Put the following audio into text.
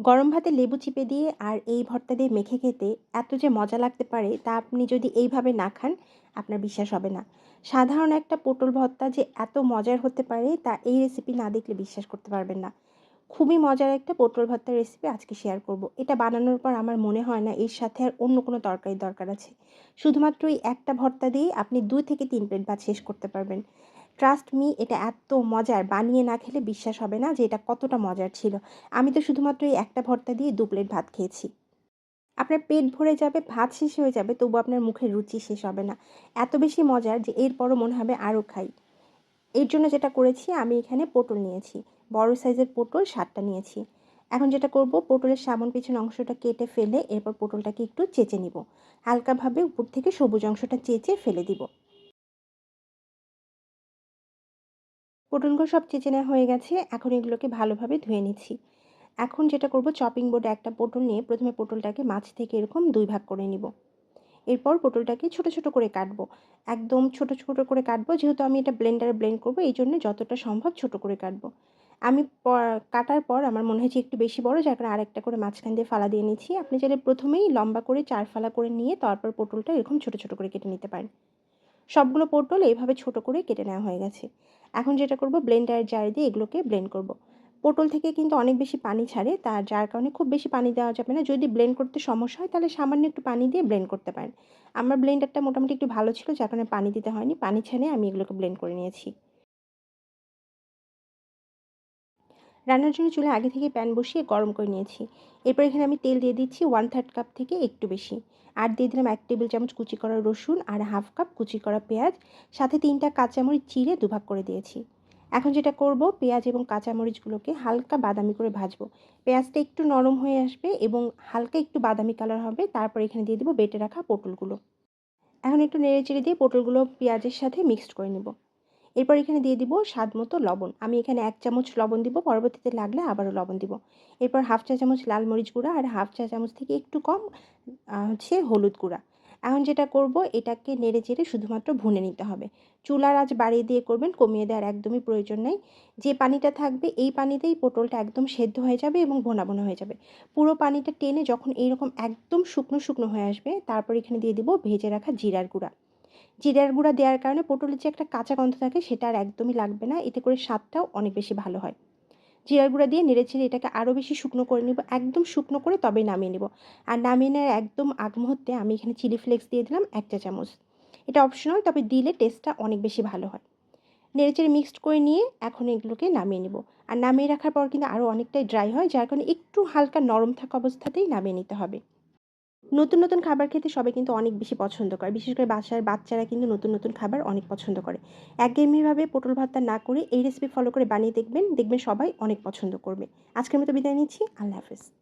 গরম ভাতে লেবু চিপে দিয়ে আর এই ভর্তা দিয়ে মেখে খেতে এত যে মজা লাগতে পারে তা আপনি যদি এইভাবে না খান, আপনার বিশ্বাস হবে না। সাধারণ একটা পটল ভর্তা যে এত মজার হতে পারে তা এই রেসিপি না দেখলে বিশ্বাস করতে পারবেন না। খুবই মজার একটা পটল ভর্তার রেসিপি আজকে শেয়ার করব। এটা বানানোর পর আমার মনে হয় না এর সাথে আর অন্য কোনো তরকারি দরকার আছে। শুধুমাত্র এই একটা ভর্তা দিয়েই আপনি দুই থেকে তিন প্লেট ভাত শেষ করতে পারবেন। ট্রাস্ট মি এটা এত মজার। বানিয়ে না খেলে বিশ্বাস হবে না যে এটা কতটা মজার ছিল। আমি তো শুধুমাত্র এই একটা ভর্তা দিয়ে দু প্লেট ভাত খেয়েছি। আপনার পেট ভরে যাবে, ভাত শেষ হয়ে যাবে, তবু আপনার মুখের রুচি শেষ হবে না। এত বেশি মজার যে এরপরও মনে হবে আরও খাই। এর জন্য যেটা করেছি, আমি এখানে পটল নিয়েছি। বড় সাইজের পটল সাতটা নিয়েছি। এখন যেটা করব, পটলের সামন পিছন অংশটা কেটে ফেলে এরপর পটলটাকে একটু চেঁচে নিব। হালকাভাবে উপর থেকে সবুজ অংশটা চেঁচে ফেলে দিব। পটলগুলো সব চেঁচে নেওয়া হয়ে গেছে, এখন এগুলোকে ভালোভাবে ধুয়ে নিচ্ছি। এখন যেটা করব চপিং বোর্ডে একটা পটল নিয়ে প্রথমে পটলটাকে মাছ থেকে এরকম দুই ভাগ করে নিব। এরপর পটলটাকে ছোট ছোট করে কাটবো। একদম ছোট ছোট করে কাটবো, যেহেতু আমি এটা ব্লেন্ডারে ব্লেন্ড করব, এই জন্য যতটা সম্ভব ছোট করে কাটবো। আমি কাটার পর আমার মনে হয়েছে একটু বেশি বড়, যার কারণে আরেকটা করে মাঝখান দিয়ে ফালা দিয়ে নিচ্ছি। আপনি চাইলে প্রথমেই লম্বা করে চার ফালা করে নিয়ে তারপর পটলটা এরকম ছোট ছোট করে কেটে নিতে পারেন। সবগুলো পটল এইভাবে ছোট করে কেটে নেওয়া হয়ে গেছে। এখন যেটা করব ব্লেন্ডারের জার দিয়ে এগুলোকে ব্লেন্ড করব। পটল থেকে কিন্তু অনেক বেশি পানি ছাড়ে তার যার কারণে খুব বেশি পানি দেওয়া যাবে না। যদি ব্লেন্ড করতে সমস্যা হয়, তাহলে সামান্য একটু পানি দিয়ে ব্লেন্ড করতে পারেন। আমার ব্লেন্ডারটা মোটামুটি একটু ভালো ছিল, যার কারণে পানি দিতে হয়নি। পানি ছাড়ে আমি এগুলোকে ব্লেন্ড করে নিয়েছি। রান্নার জন্য চুলে আগে থেকে প্যান বসিয়ে গরম করে নিয়েছি। এরপর এখানে আমি তেল দিয়ে দিচ্ছি ওয়ান থার্ড কাপ থেকে একটু বেশি। আর দিয়ে দিলাম এক টেবিল চামচ কুচি করা রসুন আর হাফ কাপ কুচি করা পেঁয়াজ। সাথে তিনটা কাঁচামরিচ চিড়ে দুভাগ করে দিয়েছি। এখন যেটা করব, পেঁয়াজ এবং কাঁচামরিচগুলোকে হালকা বাদামি করে ভাজবো। পেঁয়াজটা একটু নরম হয়ে আসবে এবং হালকা একটু বাদামি কালার হবে। তারপর এখানে দিয়ে দেবো বেটে রাখা পটলগুলো। এখন একটু নেড়ে চেড়ে দিয়ে পটলগুলো পেঁয়াজের সাথে মিক্সড করে নেব। এরপর এখানে দিয়ে দিব স্বাদ মতো লবণ। আমি এখানে এক চামচ লবণ দিব, পরবর্তীতে লাগলে আবারও লবণ দিব। এরপর হাফ চা চামচ লাল মরিচ গুঁড়া আর হাফ চা চামচ থেকে একটু কম হচ্ছে হলুদ গুঁড়া। এখন যেটা করব, এটাকে নেড়ে চেড়ে শুধুমাত্র ভুনে নিতে হবে। চুলার আজ বাড়িয়ে দিয়ে করবেন, কমিয়ে দেওয়ার একদমই প্রয়োজন নেই। যে পানিটা থাকবে, এই পানিতেই পটলটা একদম সেদ্ধ হয়ে যাবে এবং ভোনা ভোনা হয়ে যাবে। পুরো পানিটা টেনে যখন এইরকম একদম শুকনো শুকনো হয়ে আসবে, তারপর এখানে দিয়ে দিব ভেজে রাখা জিরার গুঁড়া। জিরার গুঁড়া দেওয়ার কারণে পটলের যে একটা কাঁচা গন্ধ থাকে সেটা আর একদমই লাগবে না। এতে করে স্বাদটাও অনেক বেশি ভালো হয়। জিরার গুঁড়া দিয়ে নেড়ে ছেড়ে এটাকে আরও বেশি শুকনো করে নেব, একদম শুকনো করে তবেই নামিয়ে নেব। আর নামিয়ে নেওয়ার একদম আগ মুহূর্তে আমি এখানে চিলি ফ্লেক্স দিয়ে দিলাম এক চা চামচ। এটা অপশনাল, তবে দিলে টেস্টটা অনেক বেশি ভালো হয়। নেড়ে চেড়ে মিক্সড করে নিয়ে এখন এগুলোকে নামিয়ে নেব। আর নামিয়ে রাখার পর কিন্তু আরও অনেকটাই ড্রাই হয়, যার কারণে একটু হালকা নরম থাকা অবস্থাতেই নামিয়ে নিতে হবে। নতুন নতুন খাবার খেতে সবাই কিন্তু অনেক বেশি পছন্দ করে। বিশেষ করে বাসার বাচ্চারা কিন্তু নতুন নতুন খাবার অনেক পছন্দ করে। একঘেয়েমিভাবে পটল ভর্তা না করে এই রেসিপি ফলো করে বানিয়ে দেখবেন দেখবেন সবাই অনেক পছন্দ করবে। আজকের মতো বিদায় নিচ্ছি। আল্লাহ হাফেজ।